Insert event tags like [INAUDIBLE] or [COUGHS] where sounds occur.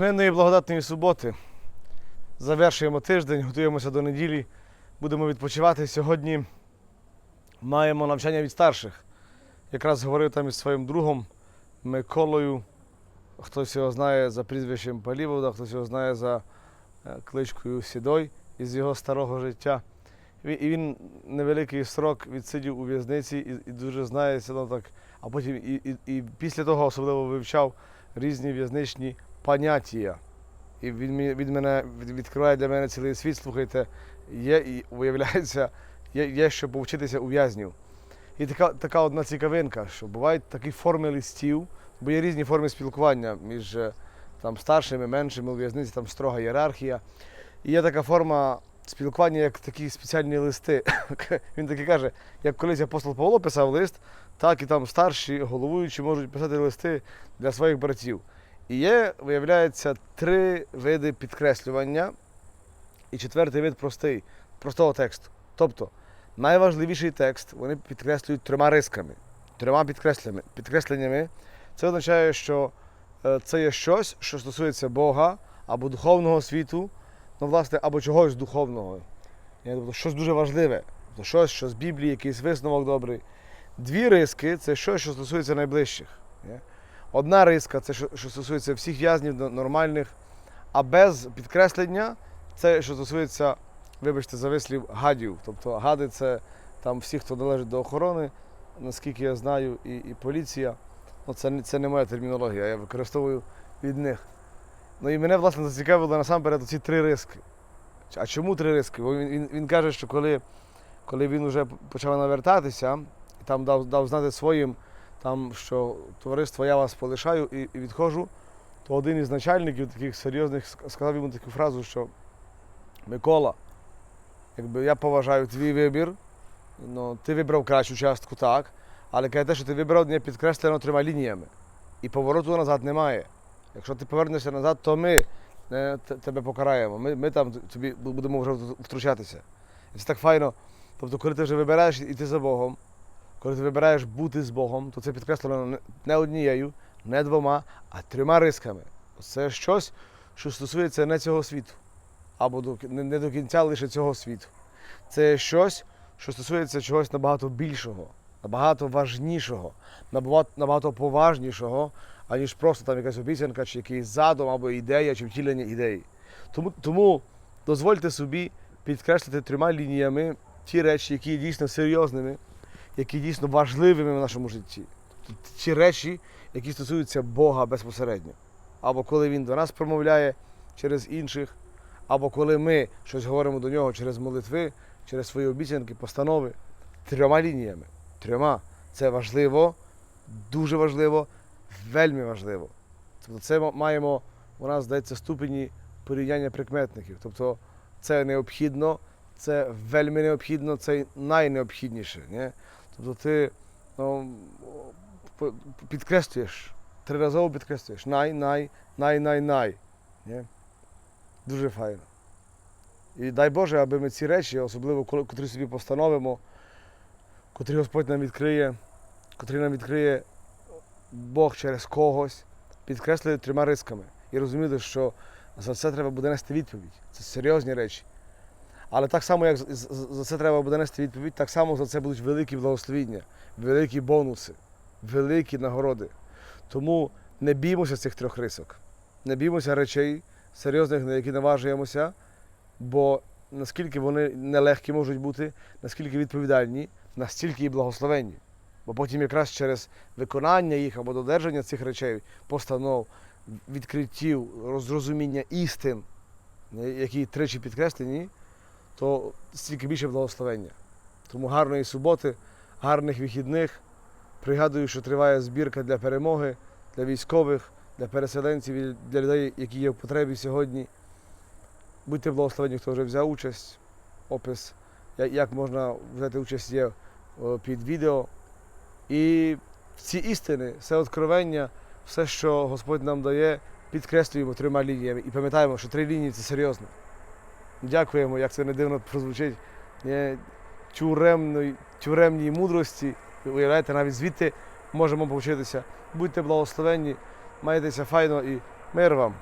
натхненної благодатної суботи. Завершуємо тиждень, готуємося до неділі, будемо відпочивати. Сьогодні маємо навчання від старших. Якраз говорив там із своїм другом Миколою. Хтось його знає за прізвищем Палівода, хтось його знає за е, кличкою Сідой із його старого життя. І він невеликий срок відсидів у в'язниці і, і дуже знає село так, а потім і, і, і після того особливо вивчав різні в'язничні поняття. І він, він мене відкриває для мене цілий світ. Слухайте, є і виявляється, є, є що повчитися у в'язнів. І така, така одна цікавинка, що бувають такі форми листів, бо є різні форми спілкування між е, там, старшими, меншими у в'язниці, там строга ієрархія. І є така форма спілкування, як такі спеціальні листи. [COUGHS] Він таки каже, як колись апостол Павло писав лист, так і там старші головуючі можуть писати листи для своїх братів. І є, виявляється, три види підкреслювання, і четвертий вид простий, простого тексту. Тобто, найважливіший текст вони підкреслюють трьома рисками, трьома підкресленнями. Це означає, що е, це є щось, що стосується Бога або духовного світу, ну, власне, або чогось духовного. Тобто, щось дуже важливе, тобто щось, що з Біблії, якийсь висновок добрий. Дві риски це щось, що стосується найближчих. Одна риска це що, що стосується всіх в'язнів нормальних, а без підкреслення це що стосується, вибачте, за вислів гадів. Тобто гади це там всі, хто належить до охорони, наскільки я знаю, і, і поліція. Ну, це, це не моя термінологія, я використовую від них. Ну і мене, власне, зацікавило насамперед ці три риски. А чому три риски? Бо він, він, він каже, що коли, коли він вже почав навертатися, і там дав, дав знати своїм, там, що товариство, я вас полишаю і, і відходжу, то один із начальників таких серйозних сказав йому таку фразу, що Микола, якби я поважаю твій вибір, ну, ти вибрав кращу частку, так, але каже, те, що ти вибрав, не підкреслено трьома лініями. І повороту назад немає. Якщо ти повернешся назад, то ми е, тебе покараємо. Ми, ми там тобі будемо вже втручатися. І це так файно. Тобто, коли ти вже вибираєш іти за Богом, коли ти вибираєш бути з Богом, то це підкреслено не- однією, не двома, а трьома рисками. Це щось, що стосується не цього світу, або до, не, до кінця лише цього світу. Це щось, що стосується чогось набагато більшого, набагато важнішого, набагато поважнішого, аніж просто там якась обіцянка, чи якийсь задум, або ідея, чи втілення ідеї. Тому, тому дозвольте собі підкреслити трьома лініями ті речі, які є дійсно серйозними, які дійсно важливими в нашому житті. Тобто Ті речі, які стосуються Бога безпосередньо. Або коли Він до нас промовляє через інших, або коли ми щось говоримо до нього через молитви, через свої обіцянки, постанови. Трьома лініями. Трьома. Це важливо, дуже важливо, вельми важливо. Тобто це ма- маємо, у нас здається, ступені порівняння прикметників. Тобто це необхідно, це вельми необхідно, це найнеобхідніше. Ні? Тобто ти ну, підкреслюєш, триразово підкреслюєш. Най, най, най, най, най. Ні? Дуже файно. І дай Боже, аби ми ці речі, особливо котрі собі постановимо, котрі Господь нам відкриє, котрі нам відкриє Бог через когось, підкреслили трьома рисками. І розуміли, що за це треба буде нести відповідь. Це серйозні речі. Але так само, як за це треба буде нести відповідь, так само за це будуть великі благословіння, великі бонуси, великі нагороди. Тому не біймося цих трьох рисок. Не біймося речей серйозних, на які наважуємося, бо наскільки вони нелегкі можуть бути, наскільки відповідальні, настільки і благословенні. Бо потім якраз через виконання їх або додержання цих речей, постанов, відкриттів, розрозуміння істин, які тричі підкреслені, то стільки більше благословення. Тому гарної суботи, гарних вихідних. Пригадую, що триває збірка для перемоги, для військових, для переселенців, і для людей, які є в потребі сьогодні. Будьте благословені, хто вже взяв участь. Опис, як можна взяти участь є під відео. І ці істини, все откровення, все, що Господь нам дає, підкреслюємо трьома лініями і пам'ятаємо, що три лінії це серйозно. Дякуємо, як це не дивно прозвучить, тюремної, тюремній мудрості. Уявляєте, навіть звідти можемо повчитися. Будьте благословенні, майтеся файно і мир вам.